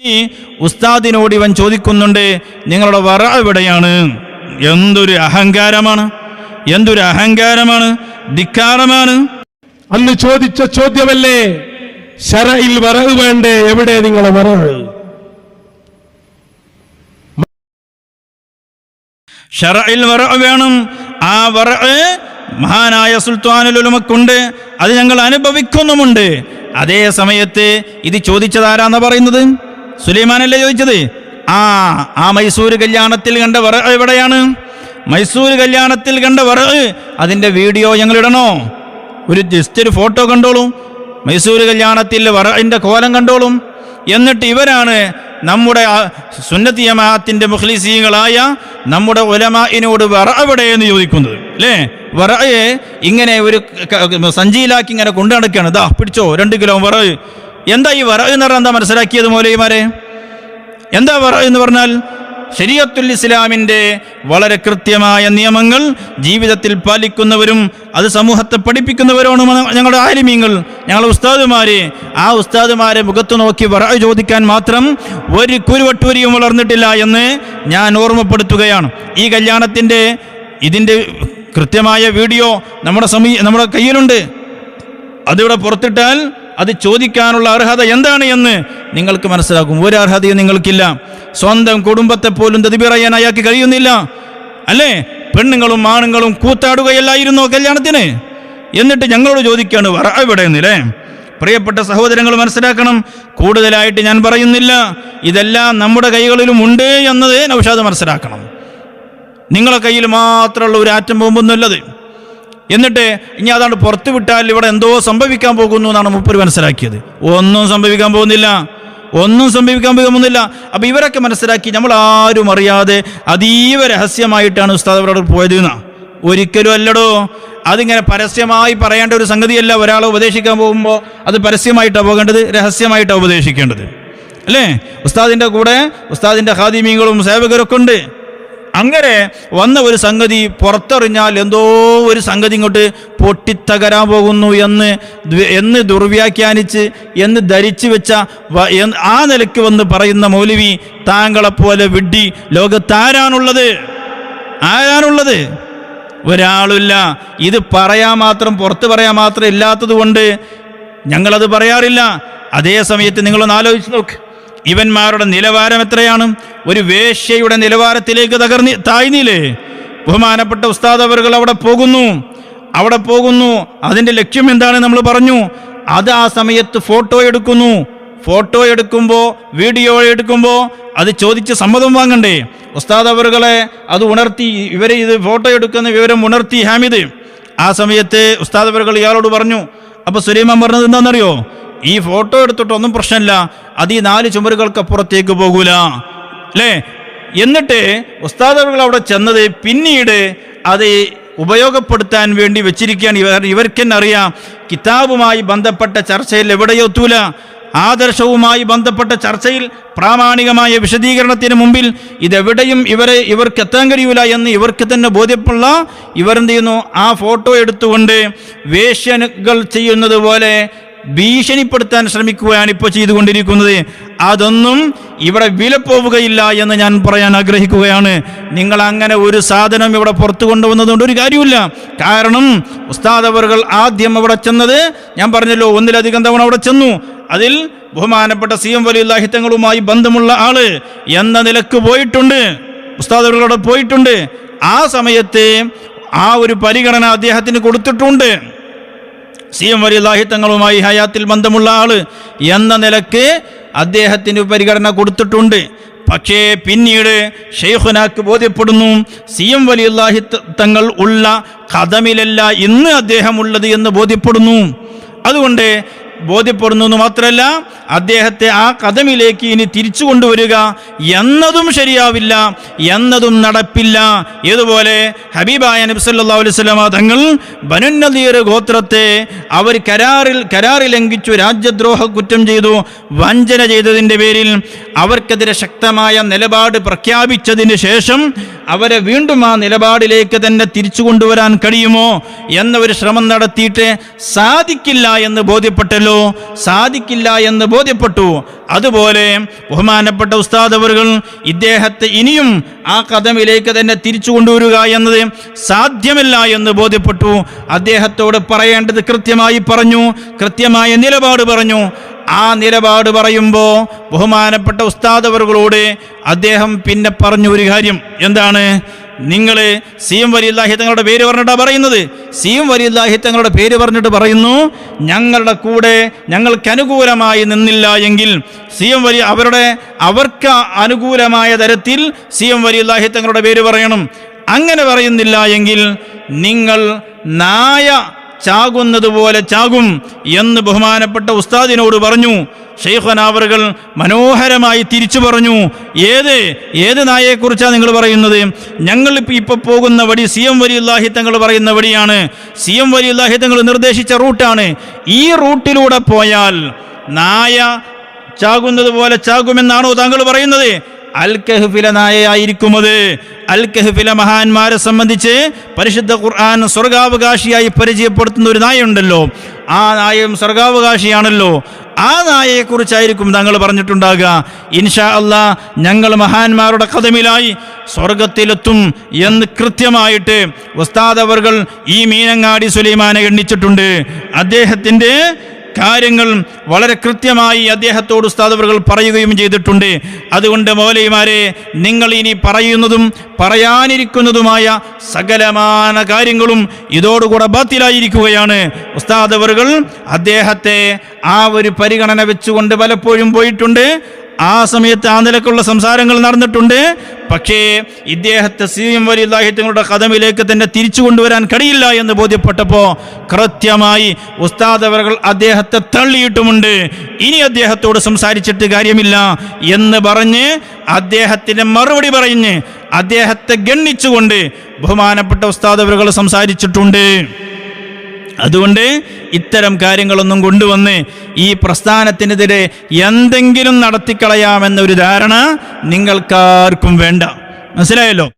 ഈ ഉസ്താദിനോട് ഇവൻ ചോദിക്കുന്നുണ്ട് നിങ്ങളുടെ വറ എവിടെയാണ്? എന്തൊരു അഹങ്കാരമാണ് എന്തൊരു അഹങ്കാരമാണ് ധിക്കാരമാണ്. അന്ന് ചോദിച്ച ചോദ്യമല്ലേ ശരയിൽ വറവ് വേണ്ടേ എവിടെ നിങ്ങളെ വറവ് ഷറയിൽ വറ വേണം ആ വറ മഹാനായ സുൽത്താനുലുമക്കുണ്ട് അത് ഞങ്ങൾ അനുഭവിക്കുന്നുമുണ്ട്. അതേ സമയത്ത് ഇത് ചോദിച്ചത് ആരാന്നാ പറയുന്നത്? സുലൈമാനല്ലേ ചോദിച്ചത്? ആ ആ മൈസൂർ കല്യാണത്തിൽ കണ്ട വറ എവിടെയാണ്? മൈസൂർ കല്യാണത്തിൽ കണ്ട വറ അതിന്റെ വീഡിയോ ഞങ്ങൾ ഇടണോ? ഒരു ജസ്റ്റ് ഒരു ഫോട്ടോ കണ്ടോളും. മൈസൂർ കല്യാണത്തിൽ വറയിന്റെ കോലം കണ്ടോളും. എന്നിട്ട് ഇവരാണ് നമ്മുടെ സുന്നത്തി ജമാഅത്തിന്റെ മുഖ്ലിസീങ്ങളായ നമ്മുടെ ഉലമാനോട് വറ എവിടെ എന്ന് ചോദിക്കുന്നത് അല്ലേ വറയെ ഇങ്ങനെ ഒരു സഞ്ചിയിലാക്കി ഇങ്ങനെ കൊണ്ടു നടക്കുകയാണ് ദാ പിടിച്ചോ രണ്ട് കിലോ വറ. എന്താ ഈ വറ എന്ന് പറഞ്ഞാൽ എന്താ മനസ്സിലാക്കിയത് മൗലവിമാരെ? എന്താ വറ എന്ന് പറഞ്ഞാൽ ശരീഅത്തുൽ ഇസ്ലാമിന്റെ വളരെ കൃത്യമായ നിയമങ്ങൾ ജീവിതത്തിൽ പാലിക്കുന്നവരും അത് സമൂഹത്തെ പഠിപ്പിക്കുന്നവരുമാണ് ഞങ്ങളുടെ ആലിമീങ്ങൾ ഞങ്ങളുടെ ഉസ്താദുമാര്. ആ ഉസ്താദുമാരെ മുഖത്ത് നോക്കി വറ ചോദിക്കാൻ മാത്രം ഒരു കുരുവട്ടൂരിയും വളർന്നിട്ടില്ല എന്ന് ഞാൻ ഓർമ്മപ്പെടുത്തുകയാണ്. ഈ കല്യാണത്തിന്റെ ഇതിന്റെ കൃത്യമായ വീഡിയോ നമ്മുടെ സമീ നമ്മുടെ കയ്യിലുണ്ട്. അതിവിടെ പുറത്തിട്ടാൽ അത് ചോദിക്കാനുള്ള അർഹത എന്താണ് എന്ന് നിങ്ങൾക്ക് മനസ്സിലാക്കും ഒരു അർഹതയും നിങ്ങൾക്കില്ല. സ്വന്തം കുടുംബത്തെ പോലും തെതിപിറയാൻ അയാൾക്ക് കഴിയുന്നില്ല. അല്ലേ? പെണ്ണുങ്ങളും ആണുങ്ങളും കൂത്താടുകയല്ലായിരുന്നോ കല്യാണത്തിന്? എന്നിട്ട് ഞങ്ങളോട് ചോദിക്കാണ് വറ ഇവിടെ നിന്നില്ലേ പ്രിയപ്പെട്ട സഹോദരങ്ങൾ മനസ്സിലാക്കണം. കൂടുതലായിട്ട് ഞാൻ പറയുന്നില്ല. ഇതെല്ലാം നമ്മുടെ കൈകളിലും ഉണ്ട് എന്നത് നൗഷാദ് മനസ്സിലാക്കണം. നിങ്ങളെ കയ്യിൽ മാത്രമുള്ള ഒരു ആറ്റം ബോംബൊന്നുമല്ലത്. എന്നിട്ട് ഇനി അതാണ് പുറത്തു വിട്ടാൽ ഇവിടെ എന്തോ സംഭവിക്കാൻ പോകുന്നു എന്നാണ് മുപ്പര് മനസ്സിലാക്കിയത്. ഒന്നും സംഭവിക്കാൻ പോകുന്നില്ല. ഒന്നും സംഭവിക്കാൻ പോകുന്നില്ല. അപ്പൊ ഇവരൊക്കെ മനസ്സിലാക്കി നമ്മൾ ആരും അറിയാതെ അതീവ രഹസ്യമായിട്ടാണ് ഉസ്താദ് അവരോട് പോയത് എന്നാ ഒരിക്കലും അല്ലടോ. അതിങ്ങനെ പരസ്യമായി പറയേണ്ട ഒരു സംഗതിയല്ല ഒരാളെ ഉപദേശിക്കാൻ പോകുമ്പോൾ അത് പരസ്യമായിട്ടാണ് പോകേണ്ടത് രഹസ്യമായിട്ടാണ് ഉപദേശിക്കേണ്ടത്. അല്ലേ? ഉസ്താദിന്റെ കൂടെ ഉസ്താദിന്റെ ഹാദിമീങ്ങളും സേവകരൊക്കെ ഉണ്ട്. അങ്ങനെ വന്ന ഒരു സംഗതി പുറത്തെറിഞ്ഞാൽ എന്തോ ഒരു സംഗതി ഇങ്ങോട്ട് പൊട്ടിത്തകരാൻ പോകുന്നു എന്ന് എന്ന് ദുർവ്യാഖ്യാനിച്ച് എന്ന് ധരിച്ചു വെച്ച ആ നിലയ്ക്ക് വന്ന് പറയുന്ന മൗലവി താങ്കളെപ്പോലെ വിഡ്ഢി ലോകത്താരാണുള്ളത്? ആരാണുള്ളത്? ഒരാളില്ല ഇത് പറയാൻ മാത്രം പുറത്ത് പറയാൻ മാത്രം ഇല്ലാത്തത് കൊണ്ട് ഞങ്ങളത് പറയാറില്ല. അതേ സമയത്ത് നിങ്ങളൊന്ന് ആലോചിച്ച് നോക്ക്. ഇവന്മാരുടെ നിലവാരം എത്രയാണ്? ഒരു വേശ്യയുടെ നിലവാരത്തിലേക്ക് തകർന്നി താഴ്ന്നില്ലേ? ബഹുമാനപ്പെട്ട ഉസ്താദ് അവറുകൾ അവിടെ പോകുന്നു. അവിടെ പോകുന്നു. അതിന്റെ ലക്ഷ്യം എന്താണ് നമ്മൾ പറഞ്ഞു. അത് ആ സമയത്ത് ഫോട്ടോ എടുക്കുന്നു. ഫോട്ടോ എടുക്കുമ്പോൾ വീഡിയോ എടുക്കുമ്പോൾ അത് ചോദിച്ച് സമ്മതം വാങ്ങണ്ടേ? ഉസ്താദ് അവറുകളെ അത് ഉണർത്തി ഇവരെ ഇത് ഫോട്ടോ എടുക്കുന്ന വിവരം ഉണർത്തി ഹാമിദ്. ആ സമയത്ത് ഉസ്താദ് അവറുകൾ ഇയാളോട് പറഞ്ഞു അപ്പോൾ സുലൈമാൻ പറഞ്ഞത് എന്താണെന്നറിയോ? ഈ ഫോട്ടോ എടുത്തിട്ടൊന്നും പ്രശ്നമില്ല. അത് ഈ നാല് ചുമരുകൾക്കപ്പുറത്തേക്ക് പോകൂല. അല്ലേ എന്നിട്ട് ഉസ്താദ് അവറുകൾ അവിടെ ചെന്നത് പിന്നീട് അത് ഉപയോഗപ്പെടുത്താൻ വേണ്ടി വെച്ചിരിക്കുകയാണ്. ഇവർ ഇവർക്ക് തന്നെ അറിയാം കിതാബുമായി ബന്ധപ്പെട്ട ചർച്ചയിൽ എവിടെയോ എത്തൂല. ആദർശവുമായി ബന്ധപ്പെട്ട ചർച്ചയിൽ പ്രാമാണികമായ വിശദീകരണത്തിന് മുമ്പിൽ ഇതെവിടെയും ഇവരെ ഇവർക്ക് എത്താൻ കഴിയൂല എന്ന് ഇവർക്ക് തന്നെ ബോധ്യമുള്ള ഇവരെന്ത് ചെയ്യുന്നു? ആ ഫോട്ടോ എടുത്തുകൊണ്ട് വേഷ്യനുകൾ ചെയ്യുന്നത് പോലെ ഭീഷണിപ്പെടുത്താൻ ശ്രമിക്കുകയാണ് ഇപ്പോൾ ചെയ്തുകൊണ്ടിരിക്കുന്നത്. അതൊന്നും ഇവിടെ വില പോവുകയില്ല എന്ന് ഞാൻ പറയാൻ ആഗ്രഹിക്കുകയാണ്. നിങ്ങൾ അങ്ങനെ ഒരു സാധനം ഇവിടെ പുറത്തു കൊണ്ടുവന്നതുകൊണ്ട് ഒരു കാര്യമില്ല കാരണം ഉസ്താദ് ആദ്യം അവിടെ ചെന്നത് ഞാൻ പറഞ്ഞല്ലോ ഒന്നിലധികം തവണ അവിടെ ചെന്നു. അതിൽ ബഹുമാനപ്പെട്ട സി എം വലിയുല്ലാഹിത്തങ്ങളുമായി ബന്ധമുള്ള ആൾ എന്ന നിലയ്ക്ക് പോയിട്ടുണ്ട്. ഉസ്താദ് പോയിട്ടുണ്ട്. ആ സമയത്ത് ആ ഒരു പരിഗണന അദ്ദേഹത്തിന് കൊടുത്തിട്ടുണ്ട്. സി എം വലിയ തങ്ങളുമായി ഹയാത്തിൽ ബന്ധമുള്ള ആൾ എന്ന നിലയ്ക്ക് അദ്ദേഹത്തിന് പരിഗണന കൊടുത്തിട്ടുണ്ട്. പക്ഷേ പിന്നീട് ഷെയ്ഖുനാക്ക് ബോധ്യപ്പെടുന്നു സി എം വലിയ തങ്ങൾ ഉള്ള കഥമിലല്ല ഇന്ന് അദ്ദേഹം ഉള്ളത് എന്ന് ബോധ്യപ്പെടുന്നു. അതുകൊണ്ട് ബോധ്യപ്പെടുന്നു എന്ന് മാത്രമല്ല അദ്ദേഹത്തെ ആ കഥമിലേക്ക് ഇനി തിരിച്ചു കൊണ്ടുവരിക എന്നതും ശരിയാവില്ല എന്നതും നടപ്പില്ല. ഇതുപോലെ ഹബീബായ നബി സല്ലല്ലാഹു അലൈഹി വസല്ലമ തങ്ങൾ ബനുന്നദീർ ഗോത്രത്തെ അവർ കരാറിൽ കരാറിൽ ലംഘിച്ചു രാജ്യദ്രോഹ കുറ്റം ചെയ്തു വഞ്ചന ചെയ്തതിന്റെ പേരിൽ അവർക്കെതിരെ ശക്തമായ നിലപാട് പ്രഖ്യാപിച്ചതിന് ശേഷം അവരെ വീണ്ടും ആ നിലപാടിലേക്ക് തന്നെ തിരിച്ചു കൊണ്ടുവരാൻ കഴിയുമോ എന്നൊരു ശ്രമം നടത്തിയിട്ട് സാധിക്കില്ല എന്ന് ബോധ്യപ്പെട്ടല്ലോ. സാധിക്കുമല്ലോ സാധിക്കില്ല എന്ന് ബോധ്യപ്പെട്ടു. അതുപോലെ ബഹുമാനപ്പെട്ട ഉസ്താദ് അവറുകൾ ഇദ്ദേഹത്തെ ഇനിയും ആ കഥമിലേക്ക് തന്നെ തിരിച്ചു കൊണ്ടുവരിക എന്നത് സാധ്യമല്ല എന്ന് ബോധ്യപ്പെട്ടു. അദ്ദേഹത്തോട് പറയേണ്ടത് കൃത്യമായി പറഞ്ഞു കൃത്യമായ നിലപാട് പറഞ്ഞു. ആ നിലപാട് പറയുമ്പോൾ ബഹുമാനപ്പെട്ട ഉസ്താദ് അവറുകളോട് അദ്ദേഹം പിന്നെ പറഞ്ഞു ഒരു കാര്യം. എന്താണ്? നിങ്ങൾ സി എം തങ്ങളുടെ പേര് പറഞ്ഞിട്ടാണ് പറയുന്നത്. സി എം തങ്ങളുടെ പേര് പറഞ്ഞിട്ട് പറയുന്നു ഞങ്ങളുടെ കൂടെ ഞങ്ങൾക്ക് അനുകൂലമായി നിന്നില്ല എങ്കിൽ സി എം വലിയ അവരുടെ അവർക്ക് അനുകൂലമായ തരത്തിൽ സി എം തങ്ങളുടെ പേര് പറയണം. അങ്ങനെ പറയുന്നില്ല എങ്കിൽ നിങ്ങൾ നായ ചാകുന്നത് പോലെ ചാകും എന്ന് ബഹുമാനപ്പെട്ട ഉസ്താദിനോട് പറഞ്ഞു. ഷെയ്ഖനാവറുകൾ മനോഹരമായി തിരിച്ചു പറഞ്ഞു. ഏത് ഏത് നായയെക്കുറിച്ചാണ് നിങ്ങൾ പറയുന്നത്? ഞങ്ങൾ ഇപ്പൊ ഇപ്പോൾ പോകുന്ന വഴി സി എം വലിയുല്ലാഹി തങ്ങൾ പറയുന്ന വഴിയാണ് സി എം വലിയുല്ലാഹി തങ്ങൾ നിർദ്ദേശിച്ച റൂട്ടാണ്. ഈ റൂട്ടിലൂടെ പോയാൽ നായ ചാകുന്നത് പോലെ ചാകുമെന്നാണോ താങ്കൾ പറയുന്നത്? അൽ കഹ്ഫിലെ നായയായിരിക്കും അത്. അൽ കഹ്ഫില മഹാന്മാരെ സംബന്ധിച്ച് പരിശുദ്ധ ഖുർആൻ സ്വർഗാവകാശിയായി പരിചയപ്പെടുത്തുന്ന ഒരു നായുണ്ടല്ലോ ആ നായം സ്വർഗാവകാശിയാണല്ലോ. ആ നായയെക്കുറിച്ചായിരിക്കും താങ്കൾ പറഞ്ഞിട്ടുണ്ടാകുക. ഇൻഷാ അല്ലാ ഞങ്ങൾ മഹാന്മാരുടെ കഥമിലായി സ്വർഗത്തിലെത്തും എന്ന് കൃത്യമായിട്ട് ഉസ്താദ് അവർകൾ ഈ മീനങ്ങാടി സുലൈമാനെ എണ്ണിച്ചിട്ടുണ്ട്. അദ്ദേഹത്തിന്റെ കാര്യങ്ങൾ വളരെ കൃത്യമായി അദ്ദേഹത്തോട് ഉസ്താദവറുകൾ പറയുകയും ചെയ്തിട്ടുണ്ട്. അതുകൊണ്ട് മൗലൈമാരെ നിങ്ങൾ ഇനി പറയുന്നതും പറയാനിരിക്കുന്നതുമായ സകലമാന കാര്യങ്ങളും ഇതോടുകൂടെ ബാത്തിലായിരിക്കുകയാണ്. ഉസ്താദവറുകൾ അദ്ദേഹത്തെ ആ ഒരു പരിഗണന വെച്ചുകൊണ്ട് പലപ്പോഴും പോയിട്ടുണ്ട്. ആ സമയത്ത് ആ നിലക്കുള്ള സംസാരങ്ങൾ നടന്നിട്ടുണ്ട്. പക്ഷേ ഇദ്ദേഹത്തെ സീയം വലിയതാഹി തങ്ങളുടെ കഥമിലേക്ക് തന്നെ തിരിച്ചു കൊണ്ടുവരാൻ കഴിയില്ല എന്ന് ബോധ്യപ്പെട്ടപ്പോൾ കൃത്യമായി ഉസ്താദ് അവർ അദ്ദേഹത്തെ തള്ളിയിട്ടുമുണ്ട്. ഇനി അദ്ദേഹത്തോട് സംസാരിച്ചിട്ട് കാര്യമില്ല എന്ന് പറഞ്ഞ് അദ്ദേഹത്തിന് മറുപടി പറഞ്ഞ് അദ്ദേഹത്തെ ഗണ്ണിച്ചുകൊണ്ട് ബഹുമാനപ്പെട്ട ഉസ്താദ് അവർ സംസാരിച്ചിട്ടുണ്ട്. അതുകൊണ്ട് ഇത്തരം കാര്യങ്ങളൊന്നും കൊണ്ടുവന്ന് ഈ പ്രസ്ഥാനത്തിനെതിരെ എന്തെങ്കിലും നടത്തിക്കളയാമെന്നൊരു ധാരണ നിങ്ങൾക്കാർക്കും വേണ്ട. മനസ്സിലായല്ലോ?